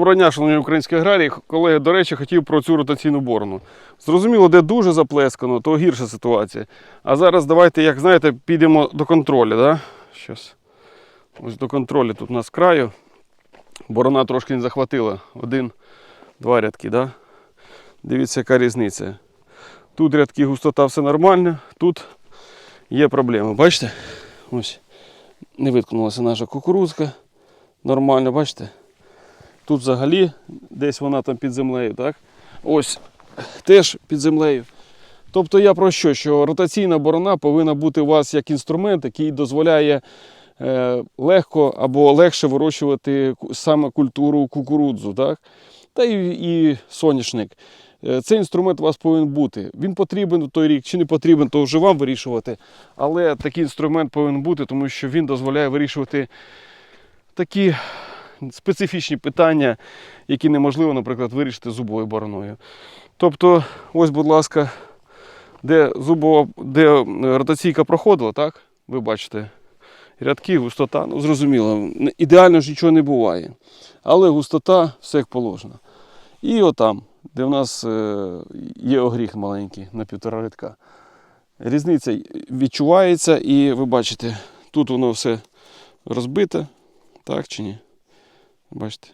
Доброго шановні українські аграрії. Колеги, до речі, хотів про цю ротаційну борону. Зрозуміло, де дуже заплескано, то гірша ситуація. А зараз давайте, як знаєте, підемо до контролю. Да? Щас. Ось до контролю тут у нас краю. Борона трошки не захватила. Один, два рядки. Да? Дивіться, яка різниця. Тут рядки густота все нормально, тут є проблеми. Бачите? Ось. Не виткнулася наша кукурузка. Нормально, бачите? Тут взагалі десь вона там під землею, так? Ось теж під землею. Тобто я про що? Що ротаційна борона повинна бути у вас як інструмент, який дозволяє е, легко або легше вирощувати саме культуру кукурудзу, так? та і, і соняшник. Е, Цей інструмент у вас повинен бути. Він потрібен в той рік чи не потрібен, то вже вам вирішувати. Але такий інструмент повинен бути, тому що він дозволяє вирішувати такі специфічні питання, які неможливо, наприклад, вирішити зубовою бороною. Тобто, ось, будь ласка, де зубова, де ротаційка проходила, так? Ви бачите, рядки, густота, ну зрозуміло, ідеально ж нічого не буває. Але густота все як положено. І отам, де в нас е, є огріх маленький на півтора рядка. Різниця відчувається, і ви бачите, тут воно все розбите, так чи ні? Бачите?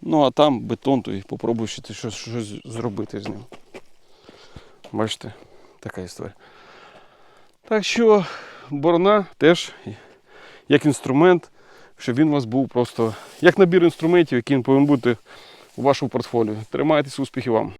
Ну, а там бетон, то і попробую ще щось, щось зробити з ним. Бачите, така історія. Так що борона теж як інструмент, щоб він у вас був просто як набір інструментів, який він повинен бути у вашому портфоліо. Тримайтеся, успіхів вам!